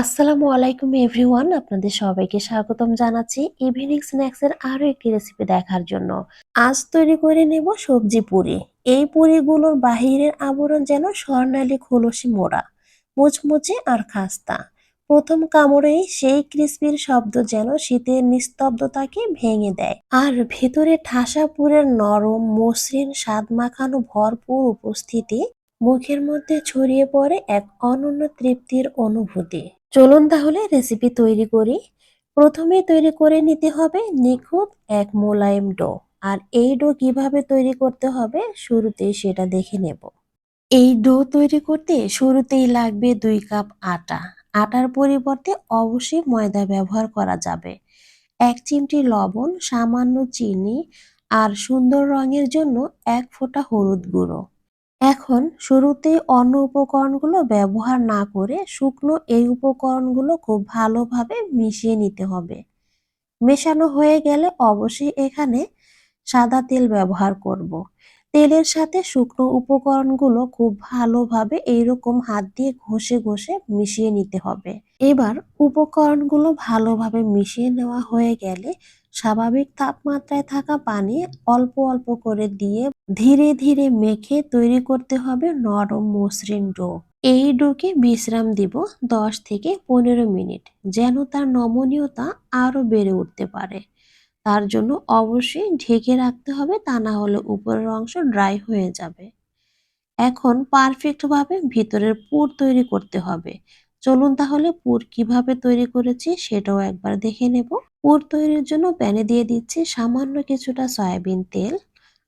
আসসালামু আলাইকুম এভরিওয়ান, আপনাদের সবাইকে স্বাগতম জানাচ্ছি ইভিনিং স্ন্যাক্সের আরও একটি রেসিপি দেখার জন্য। আজ তৈরি করে নেব সবজি পুরি। এই পুরিগুলোর বাহিরের আবরণ যেন স্বর্ণালী খোলসি মোড়া, মুচমুচে আর খাস্তা। প্রথম কামড়েই সেই ক্রিসপির শব্দ যেন শীতের নিস্তব্ধতাকে ভেঙে দেয়। আর ভেতরে ঠাসা পুরের নরম, মসৃণ, স্বাদ মাখানো ভরপুর উপস্থিতি মুখের মধ্যে ছড়িয়ে পড়ে এক অনন্য তৃপ্তির অনুভূতি। চলুন তাহলে রেসিপি তৈরি করি। প্রথমে তৈরি করে নিতে হবে নিখুঁত এক মোলায়েম ডো। আর এই ডো কীভাবে তৈরি করতে হবে শুরুতেই সেটা দেখে নেব। এই ডো তৈরি করতে শুরুতেই লাগবে দুই কাপ আটা। আটার পরিবর্তে অবশ্যই ময়দা ব্যবহার করা যাবে। এক চিমটি লবণ, সামান্য চিনি আর সুন্দর রঙের জন্য এক ফোঁটা হলুদ গুঁড়ো। এখন শুরুতেই অন্য উপকরণগুলো ব্যবহার না করে শুকনো এই উপকরণগুলো খুব ভালোভাবে মিশিয়ে নিতে হবে মেশানো হয়ে গেলে অবশ্যই এখানে সাদা তেল ব্যবহার করব। তেলের সাথে শুকনো উপকরণগুলো খুব ভালোভাবে এইরকম হাত দিয়ে ঘষে ঘষে মিশিয়ে নিতে হবে এবার উপকরণগুলো ভালোভাবে মিশিয়ে নেওয়া হয়ে গেলে স্বাভাবিক তাপমাত্রায় থাকা পানি অল্প অল্প করে দিয়ে ধীরে ধীরে মেখে তৈরি করতে হবে নরম মসৃণ ডো। এই ডোকে বিশ্রাম দিব দশ থেকে পনেরো মিনিট, যেন তার নমনীয়তা আরও বেড়ে উঠতে পারে। তার জন্য অবশ্যই ঢেকে রাখতে হবে, তা না হলে উপরের অংশ ড্রাই হয়ে যাবে। এখন পারফেক্টভাবে ভিতরের পুর তৈরি করতে হবে। চলুন তাহলে পুর কীভাবে তৈরি করেছি সেটাও একবার দেখে নেব। পুর তৈরির জন্য প্যানে দিয়ে দিচ্ছি সামান্য কিছুটা সয়াবিন তেল।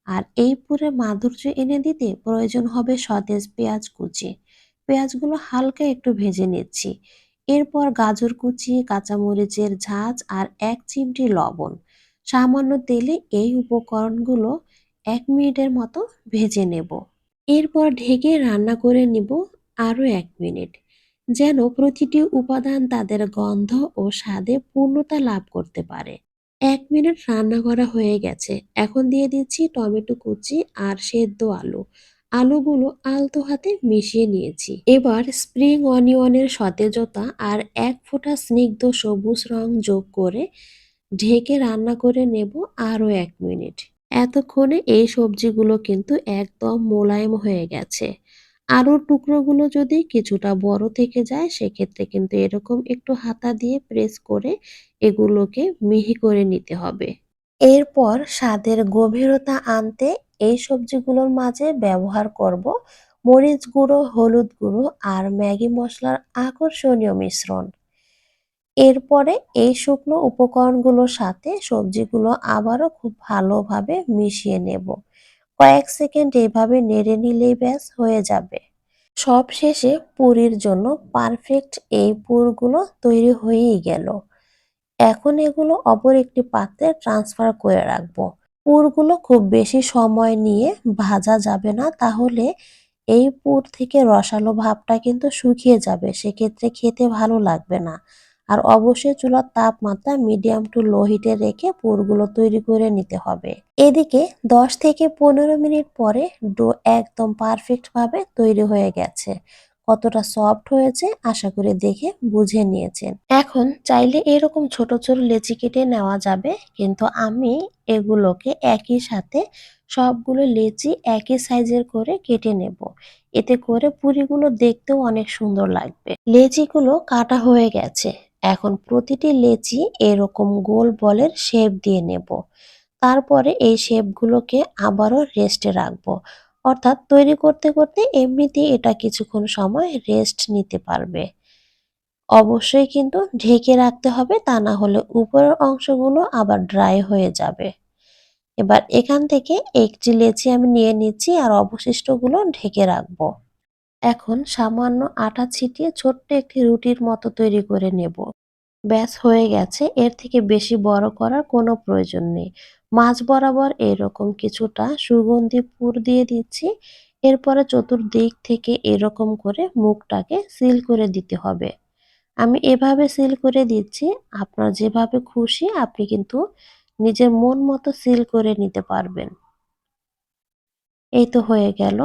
আর এই পুরে মাধুর্য এনে দিতে প্রয়োজন হবে সতেজ পেঁয়াজ কুচি। পেঁয়াজগুলো হালকা একটু ভেজে নিচ্ছি। এরপর গাজর কুচি, কাঁচামরিচের ঝাঁজ আর এক চিমটি লবণ। সামান্য তেলে এই উপকরণগুলো এক মিনিটের মতো ভেজে নেব। এরপর ঢেকে রান্না করে নিব আরও এক মিনিট। যেন প্রতিটি উপাদান তাদের গন্ধ ও স্বাদে পূর্ণতা লাভ করতে পারে। এক মিনিট রান্না করা হয়ে গেছে। এখন দিয়ে দিচ্ছি টমেটো কুচি আর সেদ্ধ আলু। আলুগুলো আলতো হাতে মিশিয়ে নিয়েছি। এবার স্প্রিং অনিয়নের সতেজতা আর এক ফোঁটা স্নিগ্ধ সবুজ রং যোগ করে ঢেকে রান্না করে নেব আরও এক মিনিট। এতক্ষণে এই সবজিগুলো কিন্তু একদম মোলায়েম হয়ে গেছে। আলুর টুকরোগুলো যদি কিছুটা বড় থেকে যায়, সেক্ষেত্রে কিন্তু এরকম একটু হাতা দিয়ে প্রেস করে এগুলোকে মিহি করে নিতে হবে। এরপর স্বাদের গভীরতা আনতে এই সবজিগুলোর মাঝে ব্যবহার করব মরিচ গুঁড়ো, হলুদ গুঁড়ো আর ম্যাগি মশলার আকর্ষণীয় মিশ্রণ। এরপরে এই শুকনো উপকরণগুলোর সাথে সবজিগুলো আবারও খুব ভালোভাবে মিশিয়ে নেব। কয়েক সেকেন্ড এইভাবে নেড়ে নিলেই ব্যাস হয়ে যাবে। সব শেষে পুরীর জন্য পারফেক্ট এই পুরগুলো তৈরি হয়েই গেল। এখন এগুলো অপর একটি পাত্রে ট্রান্সফার করে রাখব। পুরগুলো খুব বেশি সময় নিয়ে ভাজা যাবে না, তাহলে এই পুর থেকে রসালো ভাবটা কিন্তু শুকিয়ে যাবে। সেক্ষেত্রে খেতে ভালো লাগবে না। আর অবশ্যই চুলার তাপমাত্রা মিডিয়াম টু লো হিটে রেখে পুরগুলো তৈরি করে নিতে হবে। এদিকে 10 থেকে পনেরো মিনিট পরে ডো একদম পারফেক্ট ভাবে তৈরি হয়ে গেছে। কতটা সফট হয়েছে আশা করে দেখে বুঝে নিয়েছেন। এখন চাইলে এরকম ছোট ছোট লেচি কেটে নেওয়া যাবে, কিন্তু আমি এগুলোকে একই সাথে সবগুলো লেচি একই সাইজের করে কেটে নেব। এতে করে পুরিগুলো দেখতেও অনেক সুন্দর লাগবে। লেচিগুলো কাটা হয়ে গেছে। এখন প্রতিটি লেচি এরকম গোল বলের শেপ দিয়ে নেব। তারপরে এই শেপগুলোকে আবারও রেস্টে রাখব। অর্থাৎ তৈরি করতে করতে এমনিতেই এটা কিছুক্ষণ সময় রেস্ট নিতে পারবে। অবশ্যই কিন্তু ঢেকে রাখতে হবে, তা না হলে উপরের অংশগুলো আবার ড্রাই হয়ে যাবে। এবার এখান থেকে একটি লেচি আমি নিয়ে নিচ্ছি আর অবশিষ্টগুলো ঢেকে রাখব। এখন সামান্য আটা ছিটিয়ে ছোট্ট একটি রুটির মতো তৈরি করে নেব। ব্যাস, হয়ে গেছে। এর থেকে বেশি বড় করার কোনো প্রয়োজন নেই। মাছ বরাবর এরকম কিছুটা সুগন্ধি পুর দিয়ে দিচ্ছি। এরপরে চতুর্দিক থেকে এরকম করে মুখটাকে সিল করে দিতে হবে। আমি এভাবে সিল করে দিচ্ছি। আপনার যেভাবে খুশি, আপনি কিন্তু নিজের মন মতো সিল করে নিতে পারবেন। এই তো হয়ে গেল।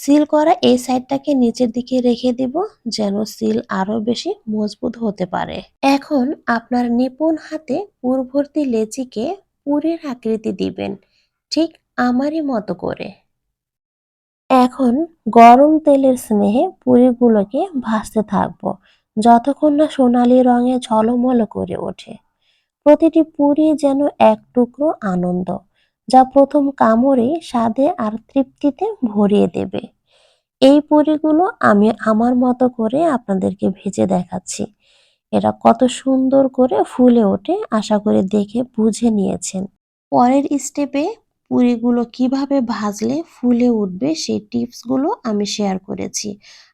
সিল করা এই সাইডটাকে নিচের দিকে রেখে দিব, যেন সিল আরও বেশি মজবুত হতে পারে। এখন আপনার নিপুণ হাতে পুরভর্তি লেচিকে পুরের আকৃতি দিবেন, ঠিক আমারই মতো করে। এখন গরম তেলের স্নেহে পুরিগুলোকে ভাজতে থাকব, যতক্ষণ না সোনালি রঙে ঝলমল করে ওঠে। প্রতিটি পুরি যেন এক টুকরো আনন্দ। যা প্রথম কামড়ে স্বাদে আর তৃপ্তিতে ভরিয়ে দেবে। এই পুরিগুলো আমি আমার মতো করে আপনাদেরকে ভেজে দেখাচ্ছি। এটা কত সুন্দর করে ফুলে ওঠে, আশা করে দেখে বুঝে নিয়েছেন। পরের স্টেপে পুরিগুলো কীভাবে ভাজলে ফুলে উঠবে সেই টিপসগুলো আমি শেয়ার করেছি।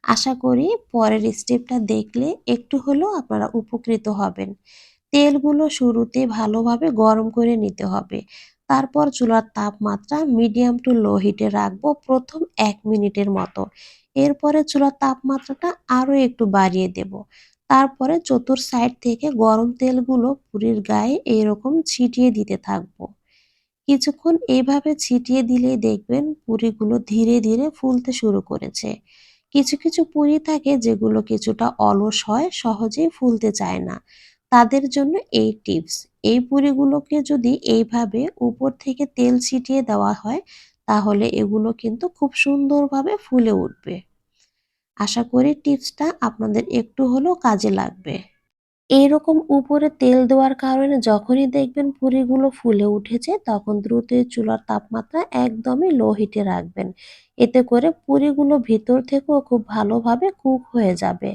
আশা করি পরের স্টেপটা দেখলে একটু হলেও আপনারা উপকৃত হবেন। তেলগুলো শুরুতে ভালোভাবে গরম করে নিতে হবে। তারপর চুলার তাপমাত্রা মিডিয়াম টু লো হিটে রাখব প্রথম এক মিনিটের মতো। এরপরে চুলার তাপমাত্রাটা আরও একটু বাড়িয়ে দেব। তারপরে চতুর সাইড থেকে গরম তেলগুলো পুরীর গায়ে এইরকম ছিটিয়ে দিতে থাকব। কিছুক্ষণ এইভাবে ছিটিয়ে দিলে দেখবেন পুরিগুলো ধীরে ধীরে ফুলতে শুরু করেছে। কিছু কিছু পুরি থাকে যেগুলো কিছুটা অলস হয়, সহজেই ফুলতে চায় না। তাদের জন্য এই টিপস। এই পুরিগুলোকে যদি এইভাবে উপর থেকে তেল ছিটিয়ে দেওয়া হয়, তাহলে এগুলো কিন্তু খুব সুন্দরভাবে ফুলে উঠবে। আশা করি টিপসটা আপনাদের একটু হলেও কাজে লাগবে। এইরকম উপরে তেল দেওয়ার কারণে যখনই দেখবেন পুরিগুলো ফুলে উঠেছে, তখন দ্রুত চুলার তাপমাত্রা একদমই লো হিটে রাখবেন। এতে করে পুরিগুলো ভিতর থেকেও খুব ভালোভাবে কুক হয়ে যাবে।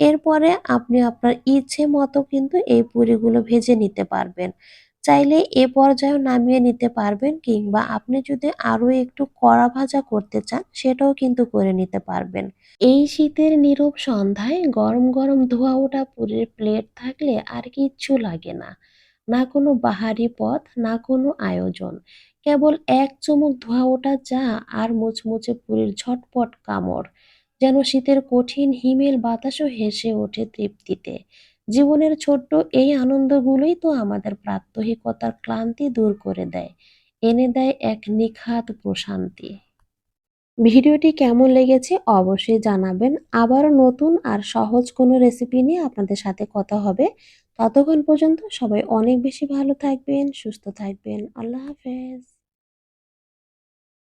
এরপরে আপনি আপনার ইচ্ছে মতো কিন্তু এই পুরিগুলো ভেজে নিতে পারবেন। চাইলে এ পর্যায়েও নামিয়ে নিতে পারবেন কিংবা আপনি যদি আরও একটু কড়া ভাজা করতে চান, সেটাও কিন্তু করে নিতে পারবেন। এই শীতের নীরব সন্ধ্যায় গরম গরম ধোয়া ওঠা পুরীর প্লেট থাকলে আর কিচ্ছু লাগে না। না কোনো বাহারি পথ না কোনো আয়োজন। কেবল এক চুমুক ধোয়া ওঠা চা আর মুচমুচে পুরীর ঝটপট কামড়। যেন শীতের কঠিন হিমেল বাতাসও হেসে ওঠে তৃপ্তিতে। জীবনের ছোট্ট এই আনন্দগুলোই তো আমাদের প্রাত্যহিকতার ক্লান্তি দূর করে দেয়, এনে দেয় এক নিখাত প্রশান্তি। ভিডিওটি কেমন লেগেছে অবশ্যই জানাবেন। আবারও নতুন আর সহজ কোনো রেসিপি নিয়ে আপনাদের সাথে কথা হবে। ততক্ষণ পর্যন্ত সবাই অনেক বেশি ভালো থাকবেন, সুস্থ থাকবেন। আল্লাহ হাফেজ।